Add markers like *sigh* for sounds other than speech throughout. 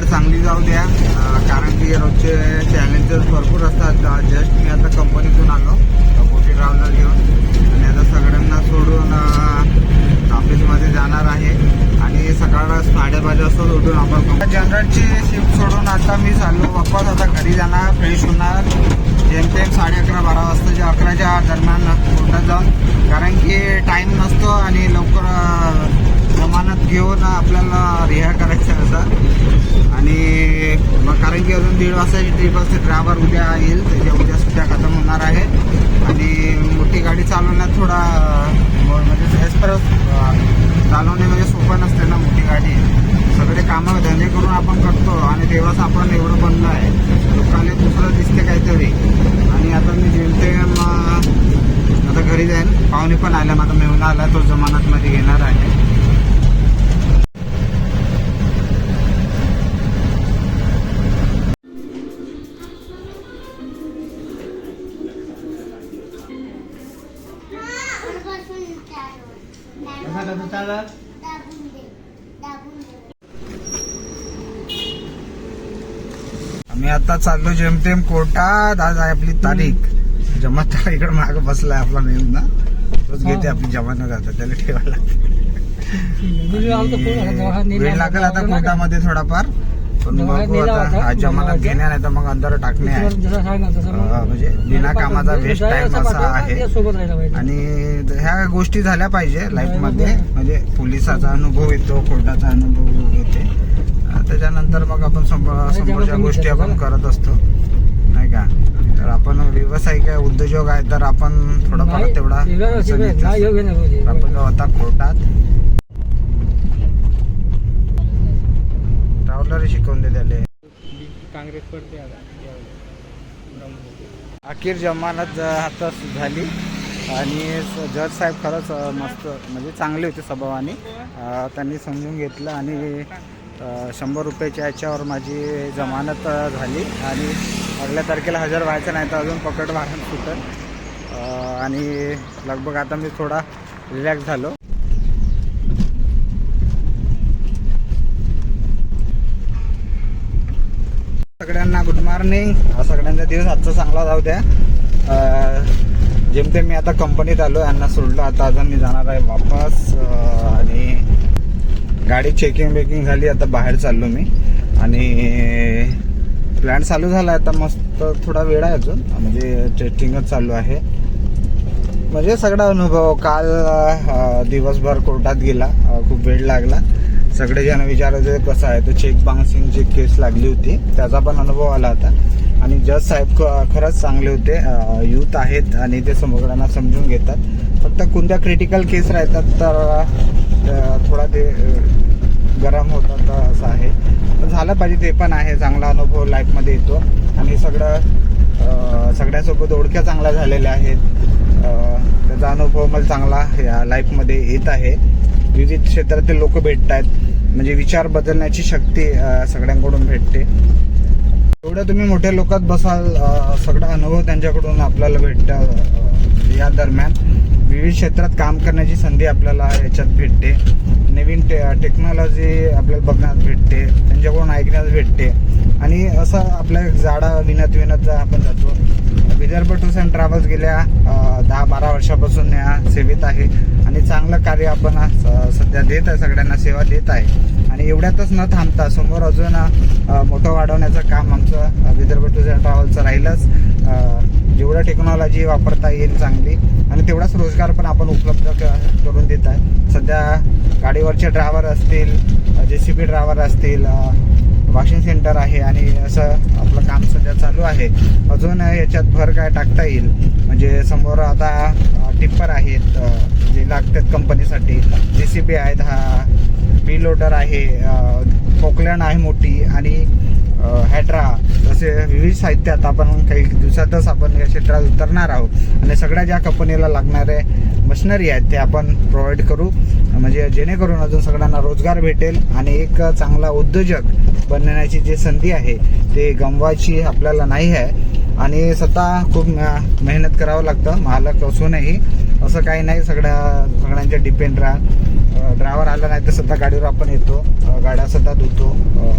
वाढ चांगली जाऊ द्या. कारण की रोजचे चॅलेंजेस भरपूर असतात. जस्ट मी आता कंपनीतून आलो. मोठी ट्रॅव्हलर घेऊन. आणि आता सगळ्यांना सोडून ऑफिसमध्ये जाणार आहे. आणि सकाळ साडेपाच वाजता उठून आपण जनरलची शिफ्ट सोडून आता मी चाललो. वापस आता घरी जाणार फ्रेश होणार. जेमतेम साडे अकरा बारा वाजताच्या अकराच्या दरम्यान कोर्टात जाऊन. कारण की टाईम नसतो आणि लवकर जमानत घेऊन आपल्याला रिहा करायचं असा. आणि मग कारण की अजून दीड वाजताची ट्रिप असते ड्रायव्हर उद्या येईल त्याच्या उद्या सुद्धा खतम होणार आहे. आणि मोठी गाडी चालवण्यात थोडा म्हणजे एसपर चालवणे म्हणजे सोपं नसते ना मोठी गाडी. सगळे कामं धंदे करून आपण करतो आणि तेव्हाच आपण एवढं बनलं आहे. लोकांना दुसरं दिसते काहीतरी. आणि आता मी जेमतेम मग आता घरी जाईन. पाहुणे पण आल्या माझा मेहून आला तो जमानतमध्ये घेणार आहे. आम्ही आता चाललो जेमतेम कोर्टात. आज आहे आपली तारीख. जमात इकडे माग बसलाय आपला मेहून ना. तोच घेते आपली जमानत आता त्याला ठेवायला लागते. *laughs* वेळ लागेल आता कोर्टामध्ये थोडाफार. पण बघू आता. आज जमानत घेण्या नाही तर मग अंदर टाकणे आहे. म्हणजे बिना कामाचा वेस्ट टाइम असा आहे. आणि ह्या गोष्टी झाल्या पाहिजे लाईफमध्ये. म्हणजे पोलिसाचा अनुभव येतो कोर्टाचा अनुभव येते. त्याच्यानंतर मग आपण समोर- समोरच्या गोष्टी आपण करत असतो. नाही का? तर आपण व्यावसायिक आहे उद्योजक आहे तर आपण थोडाफार तेवढा आपण जाऊ आता कोर्टात ट्रॅव्हलर शिकवून दे त्याले काँग्रेस पडते अखेर जमानत आता झाली. आणि जज साहेब खरंच मस्त म्हणजे चांगले होते स्वभावाने. त्यांनी समजून घेतलं आणि शंभर रुपयाच्या याच्यावर माझी जमानत झाली. आणि अगल्या तारखेला हजर व्हायचं नाही तर अजून पकड वाहन सुटत आणि लगभग आता मी थोडा रिलॅक्स झालो सगळ्यांना गुड मॉर्निंग सगळ्यांचा दिवस आजचा चांगला जाऊ द्या. जेमतेम मी आता कंपनीत आलो यांना सोडलं. आता आता मी जाणार आहे वापस. आणि गाडी चेकिंग बेकिंग झाली आता बाहेर चाललो मी. आणि प्लॅन चालू झाला आता मस्त थोडा वेळ आहे अजून. म्हणजे टेस्टिंगच चालू आहे. म्हणजे सगळा अनुभव. काल दिवसभर कोर्टात गेला. खूप वेळ लागला. सगळेजण विचारत होते कसं आहे? तर चेक बाउन्सिंगची केस लागली होती. त्याचा पण अनुभव आला होता. आणि जज साहेब ख- खरंच चांगले होते यूथ आहेत आणि ते सगळ्यांना समजून घेतात. फक्त कोणत्या क्रिटिकल केस राहतात तर थोडा ते गरम होतात असं आहे. झालं पाहिजे ते पण आहे. चांगला अनुभव लाईफमध्ये येतो. आणि सगळं सगळ्यासोबत ओळख्या चांगल्या झालेल्या आहेत. त्याचा अनुभव मला चांगला या लाईफमध्ये येत आहे. विविध क्षेत्रातील लोक भेटत आहेत म्हणजे विचार बदलण्याची शक्ती सगळ्यांकडून भेटते. एवढ्या तुम्ही मोठ्या लोकात बसाल सगळा अनुभव त्यांच्याकडून आपल्याला भेटतं या दरम्यान. विविध क्षेत्रात काम करण्याची संधी आपल्याला याच्यात भेटते. नवीन टे टेक्नॉलॉजी आपल्याला बघण्यास भेटते. त्यांच्याकडून ऐकण्यास भेटते. आणि असं आपल्या जाडा विनत विनत आपण जातो विदर्भ टूर्स अँड ट्रॅव्हल्स गेल्या दहा बारा वर्षापासून या सेवेत आहे. आणि चांगलं कार्य आपण सध्या देत आहे सगळ्यांना सेवा देत आहे. आणि एवढ्यातच न थांबता समोर अजून मोठं वाढवण्याचं काम आमचं विदर्भ टूर्स अँड ट्रॅव्हल्सचं राहिलंच. जेवढं टेक्नॉलॉजी वापरता येईल चांगली आणि तेवढाच रोजगार पण आपण उपलब्ध क- करून देत आहे. सध्या गाडीवरचे ड्रायव्हर असतील जे सी बी ड्रायव्हर असतील वॉशिंग सेंटर आहे आणि असं आपलं काम सध्या चालू आहे. अजून याच्यात भर काय टाकता येईल? म्हणजे समोर आता टिप्पर आहेत जे लागतात कंपनीसाठी. जे सी बी आहेत हा बी लोडर आहे पोकलँड आहे मोठी आणि हॅड्रा. असे विविध साहित्य आता आपण काही दिवसातच आपण या क्षेत्रात उतरणार आहोत. आणि सगळ्या ज्या कंपनीला लागणारे मशिनरी आहेत ते आपण प्रोव्हाइड करू. म्हणजे जेणेकरून अजून सगळ्यांना रोजगार भेटेल आणि एक चांगला उद्योजक बनण्याची जी संधी आहे ते गमवायची आपल्याला नाही आहे. आणि स्वतः खूप मेहनत करावं लागतं मालक असूनही. असं काही नाही सगळ्या सगळ्यांच्या डिपेंड राहा. ड्रायव्हर आला नाही तर स्वतः गाडीवर आपण येतो गाड्या स्वतः धुतो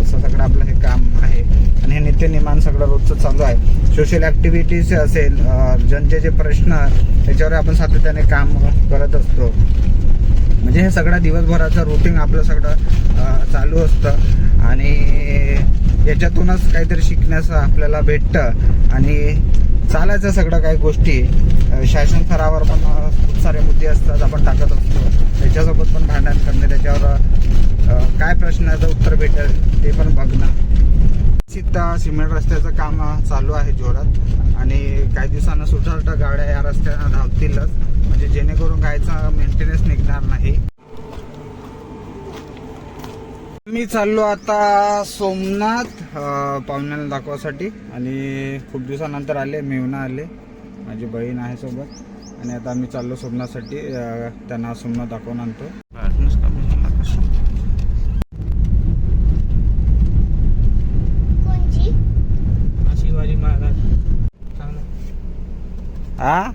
असं सगळं आपलं हे काम आहे. आणि हे नित्यनिमान सगळं रोजचं चालू आहे. सोशल ॲक्टिव्हिटीज असेल जनचे जे प्रश्न त्याच्यावर आपण सातत्याने काम करत असतो. म्हणजे हे सगळं दिवसभराचं रुटीन आपलं सगळं चालू असतं. आणि याच्यातूनच काहीतरी शिकण्याचं आपल्याला भेटतं. आणि चालायचं सगळं काही गोष्टी शासन स्तरावर पण खूप सारे मुद्दे असतात आपण टाकत असतो. त्याच्यासोबत पण भांडण करणे त्याच्यावर काय प्रश्नाचं उत्तर भेटेल ते पण बघणं. सिद्धा सिमेंट रस्त्याचं काम चालू आहे जोरात. आणि काही दिवसांना सुधारता गाड्या या रस्त्यानं धावतीलच. म्हणजे जेणेकरून गायचा मेंटेनन्स निघणार नाही. मी चाललो आता सोमनाथ पाहुण्याला दाखवासाठी. आणि खूप दिवसानंतर आले मेवना आले. माझी बहीण आहे सोबत. आणि आता आम्ही चाललो सोमनाथसाठी त्यांना सोमनाथ दाखवून आणतो. हा?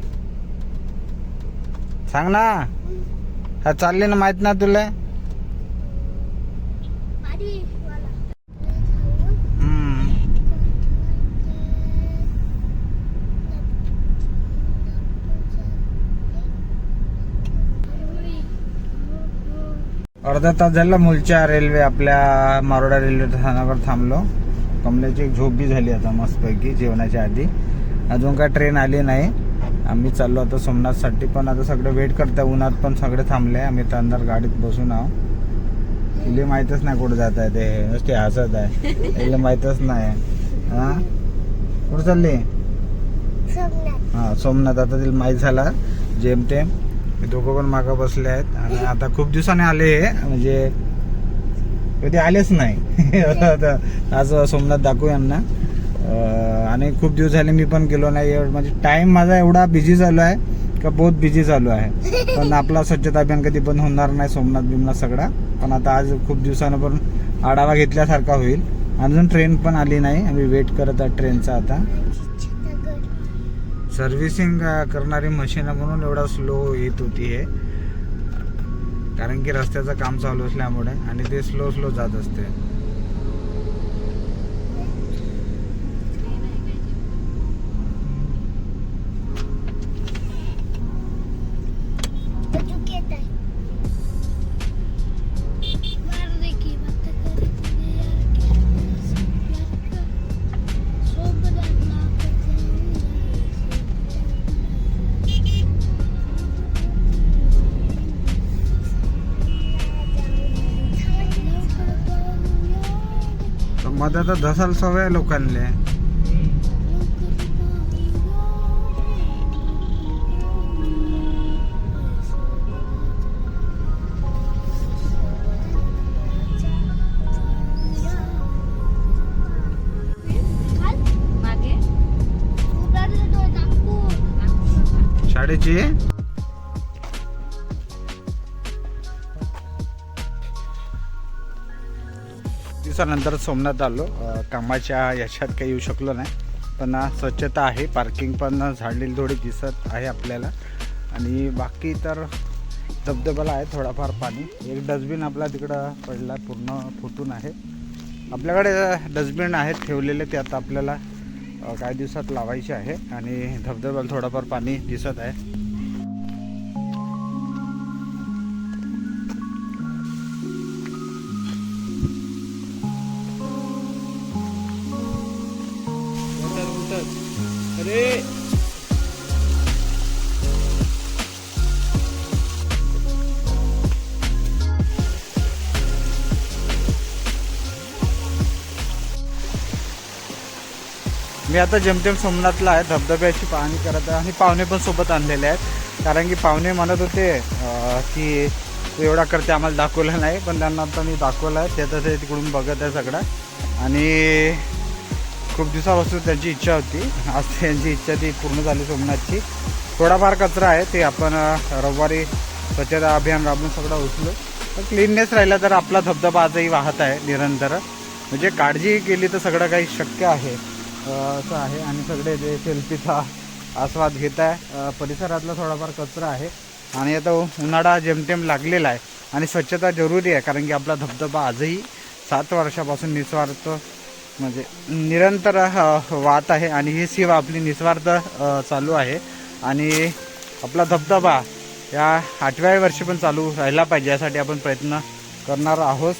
सांग ना. हा चालले ना माहीत ना तुला. अर्धा तास झाला मुलच्या रेल्वे आपल्या मारोडा रेल्वे स्थानकावर थांबलो. कमल्याची एक झोप बी झाली आता मस्तपैकी जेवणाच्या आधी. अजून काय ट्रेन आली नाही. आम्ही चाललो आता सोमनाथसाठी पण आता सगळं वेट करता उन्हात पण सगळे थांबले. आम्ही तर अंदर गाडीत बसून आहो. तिला माहीतच नाही कुठं जात आहे ते. नुसते हसत आहे. तिला माहीतच नाही. हा? कुठं चालली? हा सोमनाथ. आता तिला माहीत झाला. जेमतेम हे दोघं पण मागं बसले आहेत. आणि आता खूप दिवसाने आले हे. म्हणजे कधी आलेच नाही. *laughs* आता आज सोमनाथ दाखवू यांना. आणि खूप दिवस झाले मी पण गेलो नाही. एवढं म्हणजे टाइम माझा एवढा बिझी चालू आहे का बहुत बिझी चालू आहे. पण आपला स्वच्छता अभियान कधी बंद होणार नाही सोमनाथ बिमनाथ सगळा. पण आता आज खूप दिवसानं पण आढावा घेतल्यासारखा होईल. अजून ट्रेन पण आली नाही. आम्ही वेट करत आहे ट्रेनचा आता. सर्व्हिसिंग करणारी मशीन म्हणून एवढा स्लो येत होती हे. कारण की रस्त्याचं काम चालू असल्यामुळे आणि ते स्लो स्लो जात असते. मध्ये तर धसाल सवय नागपूर शाळेची? दिवसानंतर सोमनाथ आलो. कामाच्या याच्यात काही येऊ शकलो नाही. पण स्वच्छता आहे. पार्किंग पण झाडलेली थोडी दिसत आहे आपल्याला. आणि बाकी तर धबधबाला आहे थोडाफार पाणी. एक डस्टबिन आपला तिकडं पडला पूर्ण फुटून आहे. आपल्याकडे डस्टबिन आहेत ठेवलेले ते आता आपल्याला काही दिवसात लावायचे आहे. आणि धबधब्याला थोडंफार पाणी दिसत आहे. मी आता जेमतेम सोमनाथला आहे धबधब्याची पाहणी करत आहे आणि पाहुणे पण सोबत आणलेले आहेत. कारण की पाहुणे म्हणत होते की एवढा करते आम्हाला दाखवलं नाही पण त्यांना आता मी दाखवलं आहे. ते तर ते तिकडून बघत आहे सगळं. आणि खूप दिवसापासून त्यांची इच्छा होती. आज त्यांची इच्छा ती पूर्ण झाली सोमनाथची. थोडाफार कचरा आहे ते आपण रविवारी स्वच्छता अभियान राबून सगळं उचलू. तर क्लीननेस राहिला तर आपला धबधबा आजही वाहत आहे निरंतर. म्हणजे काळजी केली तर सगळं काही शक्य आहे. असं आहे आणि सगळे जे सेल्फीचा आस्वाद घेत आहे परिसरातला थोडाफार कचरा आहे. आणि आता उन्हाळा जेमतेम लागलेला आहे आणि स्वच्छता जरुरी आहे कारण की आपला धबधबा आजही सात वर्षापासून निस्वार्थ म्हणजे निरंतर वाहत आहे आणि ही सेवा आपली निस्वार्थ चालू आहे. आणि आपला धबधबा या आठव्या वर्षी पण चालू राहिला पाहिजे यासाठी आपण प्रयत्न करणार आहोत.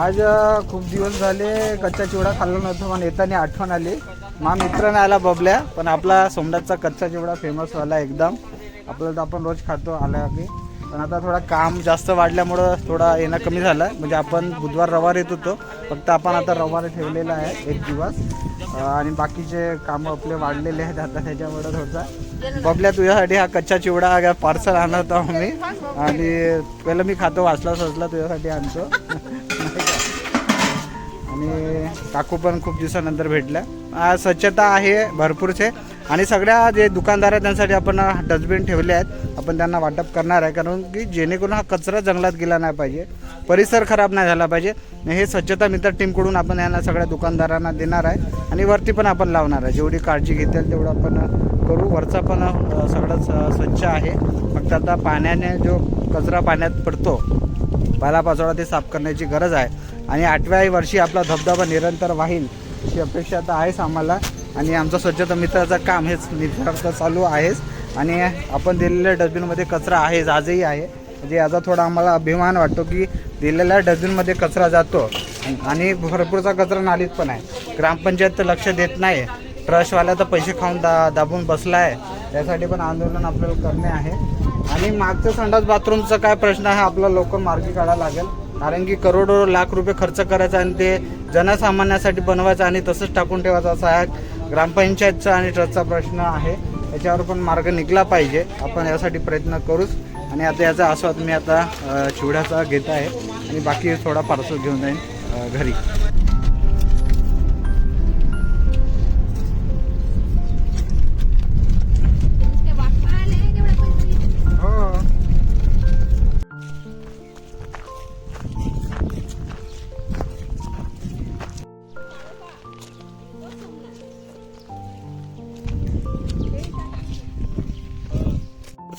आज खूप दिवस झाले कच्चा चिवडा खाल्ला नव्हता पण येताना आठवण आली. मा मित्र नाही आला बबल्या पण आपला सोमनाथचा कच्चा चिवडा फेमस झाला एकदम. आपल्याला तर आपण रोज खातो आला की पण आता थोडा काम जास्त वाढल्यामुळं थोडा येणं कमी झालं. म्हणजे आपण बुधवार रविवार येत होतो. फक्त आपण आता रविवार ठेवलेला आहे एक दिवस. आणि बाकीचे कामं आपले वाढलेले आहेत आता त्याच्यामुळे थोडसा. बबल्या तुझ्यासाठी हा कच्चा चिवडा पार्सल आणत आहो मी. आणि पहिलं मी खातो वाचला सजला तुझ्यासाठी आणतो. आणि काकू पण खूप दिवसानंतर भेटल्या. आज स्वच्छता आहे भरपूरचे. आणि सगळ्या जे दुकानदार आहेत त्यांसाठी आपण डस्टबिन ठेवले आहेत. आपण त्यांना वाटप करणार आहे कारण की जेणेकरून हा कचरा जंगलात गेला नाही पाहिजे. परिसर खराब नाही झाला पाहिजे. हे स्वच्छता मित्र टीमकडून आपण यांना सगळ्या दुकानदारांना देणार आहे. आणि वरती पण आपण लावणार आहे. जेवढी काळजी घेतील तेवढं आपण करू. वरचा पण सगळं स- स्वच्छ आहे. फक्त आता पाण्याने जो कचरा पाण्यात पडतो पालापाचोळा ते साफ करण्याची गरज आहे. आणि आठव्या वर्षी आपला धबधबा निरंतर वाहील अशी अपेक्षा आता आहेच आम्हाला. आणि आमचं स्वच्छता मित्राचं काम हेच निरंतर चालू आहेच. आणि आपण दिलेल्या डस्टबिनमध्ये कचरा आहेच आजही आहे. म्हणजे याचा थोडा आम्हाला अभिमान वाटतो की दिलेल्या डझनमध्ये कचरा जातो आणि भरपूरचा कचरा नालीत पण आहे. ग्रामपंचायत तर लक्ष देत नाही ट्रस्टवाला तर पैसे खाऊन दा दाबून बसला आहे त्यासाठी पण आंदोलन आपल्याला करणे आहे. आणि मागचं संडास बाथरूमचा काय प्रश्न आहे आपला लवकर मार्गी काढावा लागेल. कारण की करोडो लाख रुपये खर्च करायचा आणि ते जनसामान्यासाठी बनवायचं आणि तसंच टाकून ठेवायचं असा हा ग्रामपंचायतचा आणि ट्रस्टचा प्रश्न आहे. याच्यावर पण मार्ग निघला पाहिजे. आपण यासाठी प्रयत्न करूच. आणि आता याचा आस्वाद मी आता चिवड्याचा घेत आहे. आणि बाकी थोडा पार्सल घेऊन जाईन घरी. हो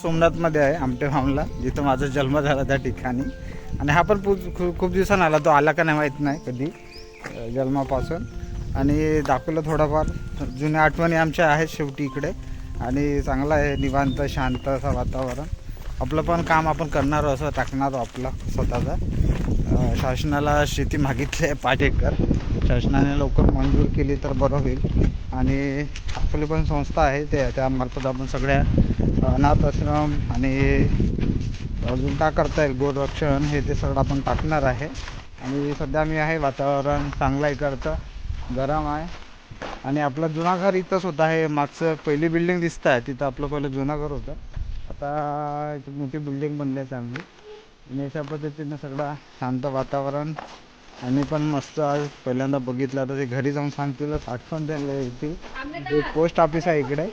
सोमनाथमध्ये आहे आमटे फार्मला जिथं माझा जन्म झाला त्या ठिकाणी. आणि हा पण खूप खूप दिवसांना आला. तो आला का नाही माहीत नाही कधी. जन्मापासून. आणि दाखवलं थोडंफार. जुन्या आठवणी आमच्या आहेत शेवटी इकडे. आणि चांगलं आहे निवांत शांत असं वातावरण. आपलं पण काम आपण करणार असं टाकणार आपलं स्वतःचा. शासनाला शेती मागितली आहे पाच एकर. शासनाने लवकर मंजूर केली तर बरं होईल. आणि आपली पण संस्था आहे ते त्यामार्फत आपण सगळ्या अनाथ आश्रम आणि अजून काय करता येईल? गोरक्षण हे ते सगळं आपण टाकणार आहे. आणि सध्या मी आहे वातावरण चांगलं आहे करतं. गरम आहे. आणि आपलं जुना घर इथंच होतं आहे. मागचं पहिली बिल्डिंग दिसत आहे. तिथं आपलं पहिलं जुना घर होतं. आता मोठी बिल्डिंग बनली आहे चांगली. आणि अशा पद्धतीनं सगळं शांत वातावरण. आणि पण मस्त आज पहिल्यांदा बघितलं. तर ते घरी जाऊन सांगतील आठवण द्यायला येतील. एक पोस्ट ऑफिस आहे इकडे.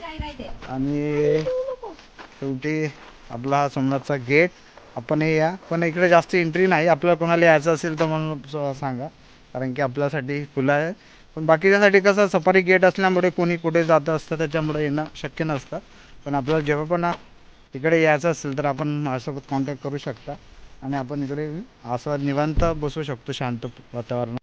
आणि शेवटी आपला हा सोमनाथचा गेट आपण हे या. पण इकडे जास्त एंट्री नाही. आपल्याला कोणाला यायचं असेल तर म्हणून सांगा. कारण की आपल्यासाठी खुलं आहे. पण बाकीच्यासाठी कसं सफारी गेट असल्यामुळे कोणी कुठे जात असतं त्याच्यामुळे येणं शक्य नसतं. पण आपल्याला जेव्हा पण इकडे यायचं असेल तर आपण माझ्यासोबत कॉन्टॅक्ट करू शकता. आणि आपण इकडे आस्वाद निवांत बसू शकतो शांत वातावरण